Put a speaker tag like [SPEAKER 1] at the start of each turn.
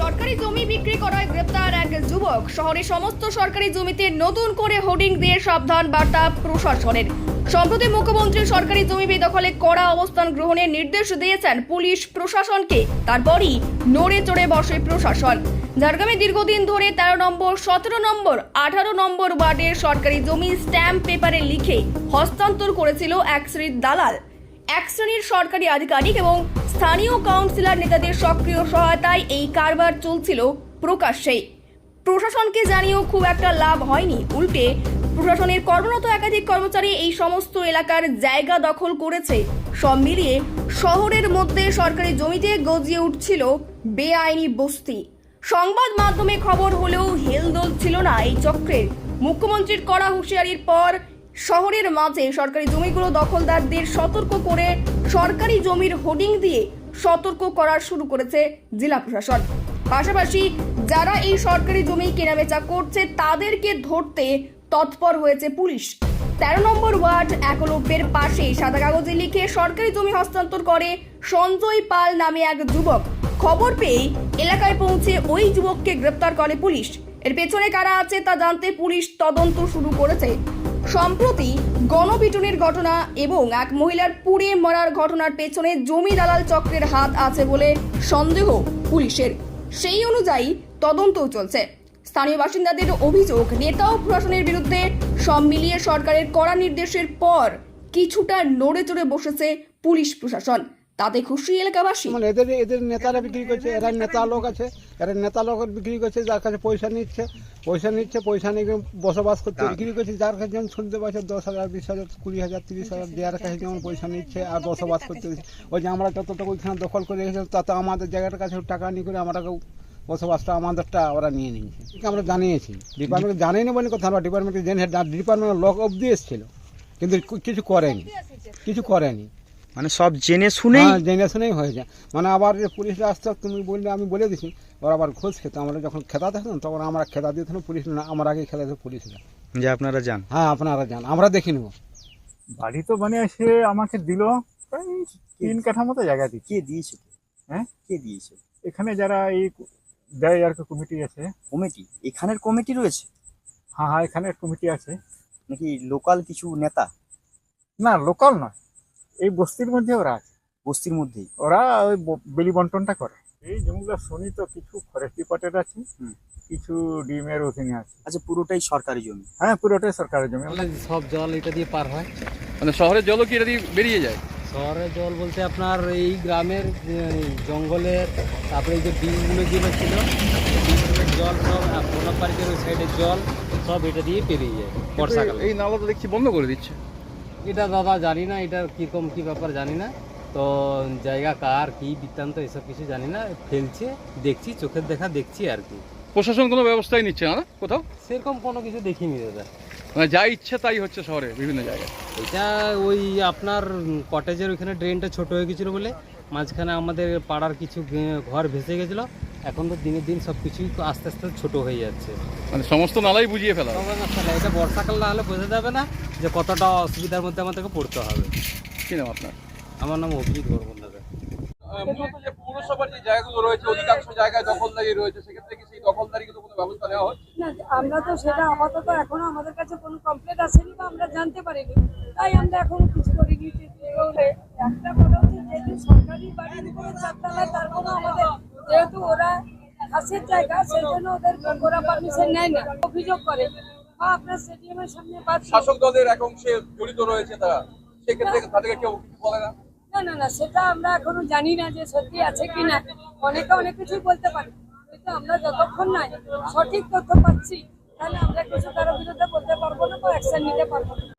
[SPEAKER 1] সরকারি জমি বিক্রি করায় গ্রেপ্তার এক যুবক। শহরে সমস্ত সরকারি জমিতে নতুন করে হোর্ডিং দিয়ে সাবধান বার্তা প্রশাসনের। সম্প্রতি মুখ্যমন্ত্রী সরকারি জমি বেদখলে কড়া অবস্থান গ্রহণের নির্দেশ দিয়েছেন পুলিশ প্রশাসনকে। তারপরই নড়ে চড়ে বসে প্রশাসন। ঝাড়গ্রামে দীর্ঘদিন ধরে তেরো নম্বর, সতেরো নম্বর, আঠারো নম্বর ওয়ার্ডের সরকারি জমি স্ট্যাম্প পেপারে লিখে হস্তান্তর করেছিল এক শ্রীর দালাল। এক শ্রেণির সরকারি আধিকারিক এবং স্থানীয় কাউন্সিলর নেতাদের সক্রিয় সহায়তায় এই কারবার চলছিল প্রকাশ্যেই। প্রশাসনকে জানিয়েও খুব একটা লাভ হয়নি। উল্টে প্রশাসনের কর্মরত একাধিক কর্মচারী এই সমস্ত এলাকার জায়গা দখল করেছে। সব মিলিয়ে শহরের মধ্যে সরকারি জমিতে গজিয়ে উঠছিল বেআইনি বস্তি। সংবাদ মাধ্যমে খবর হলেও হেলদোল ছিল না এই চক্রের। মুখ্যমন্ত্রীর কড়া হুঁশিয়ারির পর শহরের মাঝে সরকারি জমিগুলো দখলদারদের সতর্ক করে সরকারি জমির হোর্ডিং দিয়ে সতর্ক করার শুরু করেছে জেলা প্রশাসন। পাশাপাশি যারা এই সরকারি জমি কেনাবেচা করছে, তাদেরকে ধরতে তৎপর হয়েছে পুলিশ। তেরো নম্বর ওয়ার্ড একলব্যের পাশে সাদা কাগজে লিখে সরকারি জমি হস্তান্তর করে সঞ্জয় পাল নামে এক যুবক। খবর পেয়ে এলাকায় পৌঁছে ওই যুবককে গ্রেপ্তার করে পুলিশ। এর পেছনে কারা আছে তা জানতে পুলিশ তদন্ত শুরু করেছে। সম্প্রতি গণপিটুনির ঘটনা এবং এক মহিলার পুড়ে মরার ঘটনার পেছনে জমি দালাল চক্রের হাত আছে বলে সন্দেহ পুলিশের। সেই অনুযায়ী তদন্তও চলছে। স্থানীয় বাসিন্দাদের অভিযোগ, নেতা ও প্রশাসনের বিরুদ্ধে সব মিলিয়ে সরকারের কড়া নির্দেশের পর কিছুটা নড়ে চড়ে বসেছে পুলিশ প্রশাসন। তাতে খুশি এলাকাবাসী।
[SPEAKER 2] মানে এদের এদের নেতারা বিক্রি করছে এরা নেতা লোক আছে এরা নেতা লোক বিক্রি করছে যার কাছে পয়সা নিচ্ছে পয়সা নিচ্ছে পয়সা নিয়ে বসবাস করতে বিক্রি করছে যার কাছে যেমন শুনতে পাচ্ছে দশ হাজার বিশ হাজার কুড়ি হাজার তিরিশ হাজার দেওয়ার কাছে যেমন পয়সা নিচ্ছে আর বসবাস করতে ওই যে আমরা যতটুকু ওইখানে দখল করে রেখেছিলাম তাতে আমাদের জায়গাটার কাছে টাকা নিয়ে করে আমরা বসবাসটা আমাদেরটা ওরা নিয়ে নিয়েছে। আমরা জানিয়েছি। ডিপার্টমেন্ট জানিয়ে নেব কথা আমরা ডিপার্টমেন্টে জেনে ডিপার্টমেন্টের লোক অবধি এসেছিল কিন্তু কিছু করেনি কিছু করেনি।
[SPEAKER 3] মানে সব জেনে শুনেই
[SPEAKER 2] হ্যাঁ, জেনে শুনেই হয়ে যায়। মানে আবার যে পুলিশরা আসতো তুমি বললে আমি বলে দিছি। ওরা আবার ঘুষ খেত। আমরা যখন খেতা থাকতাম তখন আমরা খেতা দিতাম পুলিশ না আমার আগে খেতা দিত পুলিশরা
[SPEAKER 3] যে আপনারা যান।
[SPEAKER 2] হ্যাঁ আপনারা যান। আমরা দেখে নেব।
[SPEAKER 4] বাড়ি তো মানে সে আমাকে দিল তিন কাঠা মতো জায়গা দিচ্ছে।
[SPEAKER 5] কে দিয়েছে?
[SPEAKER 4] হ্যাঁ?
[SPEAKER 5] কে দিয়েছে?
[SPEAKER 4] এখানে যারা এই দেয় আর কমিটি আছে।
[SPEAKER 5] কমিটি? এখানের কমিটি রয়েছে?
[SPEAKER 4] হ্যাঁ হ্যাঁ এখানের কমিটি আছে।
[SPEAKER 5] নাকি লোকাল কিছু নেতা?
[SPEAKER 4] না লোকাল নয়। এই বস্তির মধ্যে ওরা আছে।
[SPEAKER 5] বস্তির মধ্যেই?
[SPEAKER 4] ওরা ওই বেলি বন্টনটা করে। এই জমিগুলো শুনি তো কিছু ফরেস্ট ডিপার্টমেন্ট আছে কিছু ডিমের ওখানে আছে।
[SPEAKER 5] আচ্ছা পুরোটাই সরকারি জমি?
[SPEAKER 4] হ্যাঁ পুরোটাই সরকারের জমি।
[SPEAKER 6] মানে সব জল এটা দিয়ে পার হয়।
[SPEAKER 7] মানে শহরের জলও কি এটা দিয়ে বেরিয়ে যায়?
[SPEAKER 6] শহরের জল বলতে আপনার এই গ্রামের জঙ্গলের তারপরে যে বিলগুলো যেগুলো ছিল জল সব পার্কের ওই সাইডের জল সব এটা দিয়ে পেরিয়ে যায় বর্ষাকালে।
[SPEAKER 7] এই নালাটা দেখছি বন্ধ করে দিচ্ছে।
[SPEAKER 6] এটা দাদা জানি না এটা কীরকম কী ব্যাপার জানি না। তো জায়গা কার কী বৃত্তান্ত এসব কিছু জানি না। ফেলছে দেখছি চোখের দেখা দেখছি আর কি।
[SPEAKER 7] প্রশাসন কোনো ব্যবস্থাই নিচ্ছে না কোথাও?
[SPEAKER 6] সেরকম কোনো কিছু দেখিনি দাদা।
[SPEAKER 7] মানে যা ইচ্ছে তাই হচ্ছে শহরে বিভিন্ন জায়গায়।
[SPEAKER 6] এটা ওই আপনার কটেজের ওইখানে ড্রেনটা ছোট হয়ে গেছিল বলে মাঝখানে আমাদের পাড়ার কিছু ঘর ভেসে গেছিল। এখন তো দিনের দিন সব কিছুই তো আস্তে আস্তে ছোট হয়ে যাচ্ছে।
[SPEAKER 7] মানে সমস্ত নালাই বুঝিয়ে ফেলা।
[SPEAKER 6] এটা বর্ষাকাল না হলে বোঝা যাবে না যে কতটা অসুবিধার মধ্যে আমাদেরকে পড়তে হবে।
[SPEAKER 7] কি নাম আপনার?
[SPEAKER 6] আমার নাম অভিজিৎ বর্মন দাদা।
[SPEAKER 7] মূলত যে পৌরসভার যে জায়গাগুলো রয়েছে অধিকাংশ জায়গায় দখলদারি রয়েছে সেক্ষেত্রে কি সেই দখলদারি কিন্তু কোনো ব্যবস্থা নেওয়া হচ্ছে?
[SPEAKER 8] না আমরা তো সেটা আপাতত এখনও আমাদের কাছে কোনো কমপ্লেন আসেনি বা আমরা জানতে পারিনি। তাই আমরা এখনও কিছু করিনি। একটা কথা হচ্ছে যেহেতু সরকারি বাড়ির উপরে চারতলা তার কোনো আমাদের যেহেতু ওরা ঘাসের জায়গা সেই জন্য ওদের ওরা পারমিশন নেয় না। অভিযোগ করে। বা আপনার স্টেডিয়ামের সামনে
[SPEAKER 7] শাসক দলের এক অংশে জড়িত রয়েছে তারা। সেক্ষেত্রে তাদেরকে কেউ কিছু বলে না?
[SPEAKER 8] না না না সেটা আমরা এখনও জানি না যে সত্যি আছে কি না। অনেকে অনেক কিছুই বলতে পারে। কিন্তু আমরা যতক্ষণ না সঠিক তথ্য পাচ্ছি তাহলে আমরা কিছু কারও বিরুদ্ধে বলতে পারব না বা অ্যাকশন নিতে পারব না।